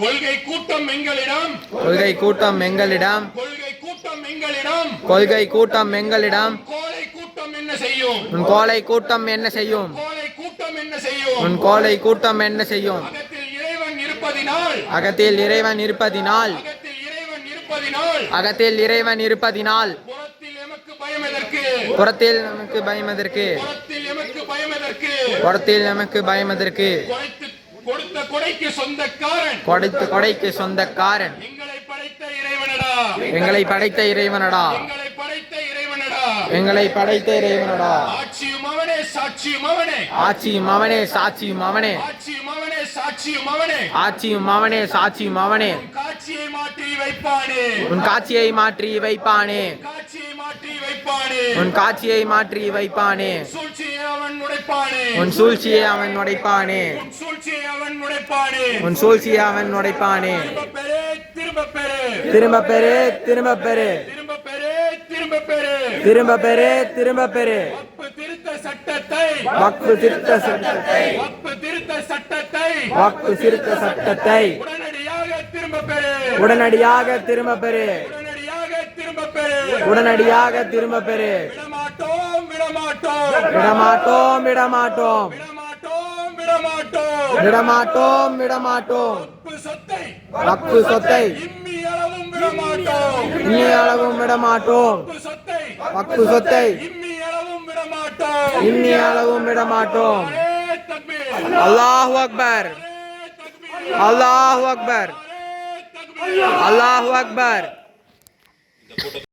கொள்கை கூட்டம் எங்களிடம். கொள்கை கூட்டம் எங்களிடம். கொள்கை கூட்டம் எங்களிடம். கொள்கை கூட்டம் எங்களிடம். கோலை கூட்டம் என்ன செய்யும்? உன் கோலை கூட்டம் என்ன செய்யும்? கோலை கூட்டம் என்ன செய்யும்? உன் கோலை கூட்டம் என்ன செய்யும்? அகத்தில் இறைவன் இருப்பதினால். அகத்தில் இறைவன் இருப்பதினால். அகத்தில் இறைவன் இருப்பதினால். புறத்தில் எமக்கு பயம் எதற்கு? புறத்தில் நமக்கு பயம் எதற்கு? புறத்தில் நமக்கு பயமதற்கு கொடைத்து கொடைக்கு சொந்தக்காரன். கொடுத்து கொடைக்கு சொந்தக்காரன். எங்களை படைத்த இறைவனடா. எங்களை படைத்த இறைவனடா. எங்களை படைத்த இறைவனடா. எங்களை படைத்த இறைவனடா. ஆட்சியும் அவனே சாட்சியும் அவனே. ஆட்சியும் அவனே சாட்சியும் அவனே. ஆட்சியும் அவனே சாட்சியும் அவனே. ஆட்சியும் அவனே சாட்சியும் அவனே. காட்சியை மாற்றி வைப்பானே. உன் காட்சியை மாற்றி வைப்பானே. காட்சியை மாற்றி வைப்பானே. உன் காட்சியை மாற்றி வைப்பானே. உன் சூழ்ச்சியை அவன் உடைப்பானே. உன் சூழ்ச்சியை அவன் நுடைப்பானே திரும்ப பெரு திரும்ப பெரு திரும்ப பெரு திரும்ப பெரு வக்பு திருத்த சட்டத்தை. வக்பு திருத்த சட்டத்தை. உடனடியாக திரும்ப பெரு உடனடியாக திரும்ப பெரு விடமாட்டோம் விடமாட்டோம் விடமாட்டோம் விடமாட்டோம் விடமாட்டோம் விடமாட்டோம் விடமாட்டோம் சொத்தை வக்பு சொத்தை இம்மி அளவும் விடமாட்டோம் வக்பு சொத்தை இம்மி அளவும் விடமாட்டோம் அல்லாஹ் அக்பர் அல்லாஹ் அக்பர் அல்லாஹ் அக்பர்